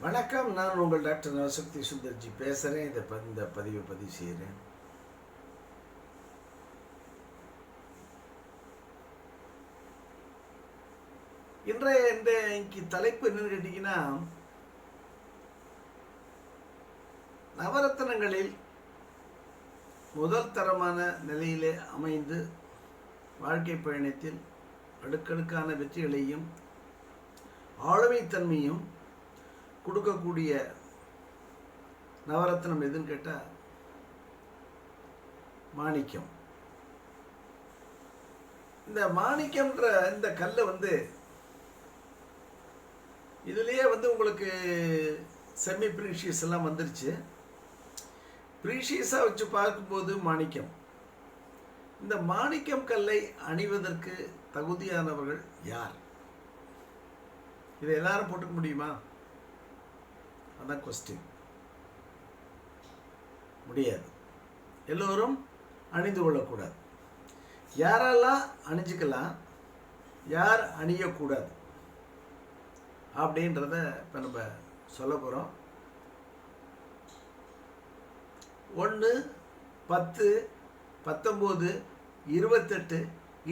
வணக்கம். நான் உங்கள் டாக்டர் நவசக்தி சுந்தர்ஜி பேசுகிறேன் இதை ப- இந்த பதிவை பதிவு செய்கிறேன் இன்றைய இந்த இன்னைக்கு தலைப்பு என்னன்னு கேட்டிங்கன்னா நவரத்தனங்களில் முதல் தரமான நிலையிலே அமைந்து வாழ்க்கை பயணத்தில் அடுக்கடுக்கான வெற்றிகளையும் ஆளுமைத்தன்மையும் கொடுக்கக்கூடிய நவரத்னம் எதுன்னு கேட்டால் மாணிக்கம். இந்த மாணிக்கம்ன்ற இந்த கல்லை வந்து இதுலேயே வந்து உங்களுக்கு செமி ப்ரீஷியஸ் எல்லாம் வந்துருச்சு. ப்ரீஷியஸாக வச்சு பார்க்கும்போது மாணிக்கம். இந்த மாணிக்கம் கல்லை அணிவதற்கு தகுதியானவர்கள் யார்? இதை எல்லாரும் போட்டுக்க முடியுமா? அதான் கொஸ்டின் முடியாது. எல்லோரும் அணிந்து கொள்ளக்கூடாது. யாரெல்லாம் அணிஞ்சிக்கலாம் யார் அணியக்கூடாது? அப்படின்றத இப்போ நம்ம சொல்ல போகிறோம் ஒன்று பத்து பத்தொம்போது இருபத்தெட்டு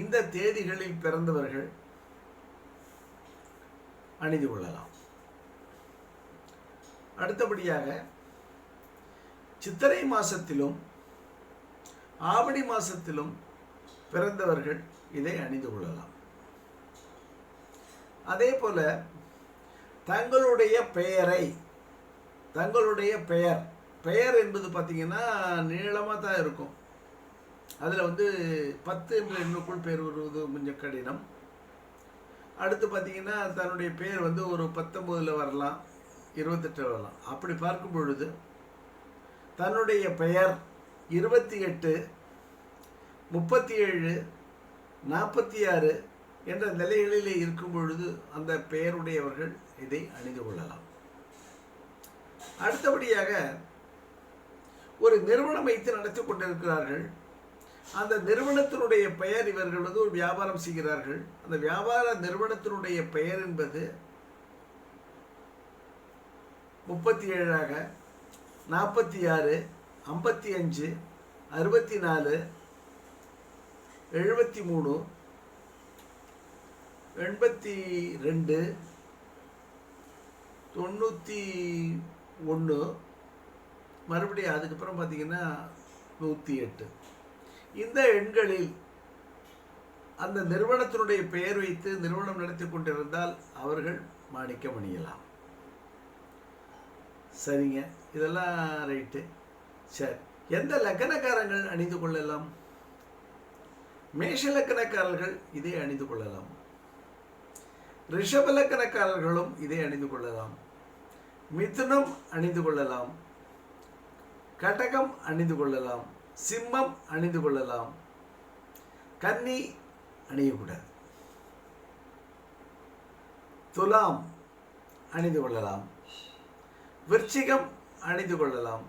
இந்த தேதிகளில் பிறந்தவர்கள் அணிந்து கொள்ளலாம். அடுத்தபடியாக சித்திரை மாசத்திலும் ஆவணி மாசத்திலும் பிறந்தவர்கள் இதை அணிந்து கொள்ளலாம். அதே போல தங்களுடைய பெயரை தங்களுடைய பெயர் பெயர் என்பது பார்த்தீங்கன்னா நீளமாக தான் இருக்கும். அதில் வந்து பத்து என்ற எண்ணுக்குள் பேர் வருவது கொஞ்சம் கடினம். அடுத்து பார்த்தீங்கன்னா தன்னுடைய பேர் வந்து ஒரு பத்தொம்போதில் வரலாம். இருபத்தெட்டு வரலாம் அப்படி பார்க்கும் பொழுது தன்னுடைய பெயர் இருபத்தி எட்டு முப்பத்தி ஏழு நாற்பத்தி ஆறு என்ற நிலைகளிலே இருக்கும் பொழுது அந்த பெயருடையவர்கள் இதை அணிந்து கொள்ளலாம். அடுத்தபடியாக ஒரு நிறுவனம் வைத்து நடத்தி கொண்டிருக்கிறார்கள். அந்த நிறுவனத்தினுடைய பெயர் இவர்கள் வந்து ஒரு வியாபாரம் செய்கிறார்கள். அந்த வியாபார நிறுவனத்தினுடைய பெயர் என்பது முப்பத்தி ஏழாக நாற்பத்தி ஆறு ஐம்பத்தி அஞ்சு அறுபத்தி நாலு எழுபத்தி மூணு எண்பத்தி ரெண்டு தொண்ணூற்றி ஒன்று மறுபடியும் அதுக்கப்புறம் பார்த்திங்கன்னா நூற்றி எட்டு. இந்த எண்களில் அந்த நிறுவனத்தினுடைய பெயர் வைத்து நிறுவனம் நடத்தி கொண்டிருந்தால் அவர்கள் மாணிக்கம் அணியலாம் சரிங்க. இதெல்லாம் ரைட்டு. சரி. எந்த லக்கணக்காரங்கள் அணிந்து கொள்ளலாம்? மேஷ லக்கணக்காரர்கள் இதை அணிந்து கொள்ளலாம். ரிஷப லக்கணக்காரர்களும் இதை அணிந்து கொள்ளலாம். மிதுனம் அணிந்து கொள்ளலாம். கடகம் அணிந்து கொள்ளலாம். சிம்மம் அணிந்து கொள்ளலாம். கன்னி அணியக்கூடாது. துலாம் அணிந்து கொள்ளலாம். விருச்சிகம் அணிந்து கொள்ளலாம்.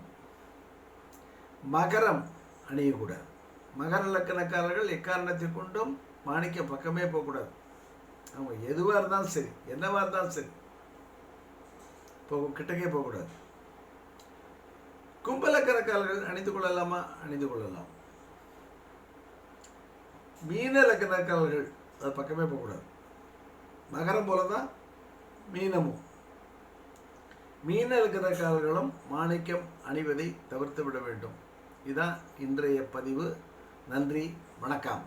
மகரம் அணியக்கூடாது மகர லக்கணக்காரர்கள் எக்காரணத்தை கொண்டும் மாணிக்க பக்கமே போகக்கூடாது. அவங்க எதுவாக இருந்தாலும் சரி என்னவாக இருந்தாலும் சரி போக கிட்டக்கே போகக்கூடாது. கும்பலக்கணக்காரர்கள் அணிந்து கொள்ளலாமா? அணிந்து கொள்ளலாம். மீன லக்கணக்காரர்கள் அது பக்கமே போகக்கூடாது. மகரம் போல தான் மீனமும். மீன லக்கணக்காரர்களும் மாணிக்கம் அணிவதை தவிர்த்து விட வேண்டும். இதான் இன்றைய பதிவு. நன்றி வணக்கம்.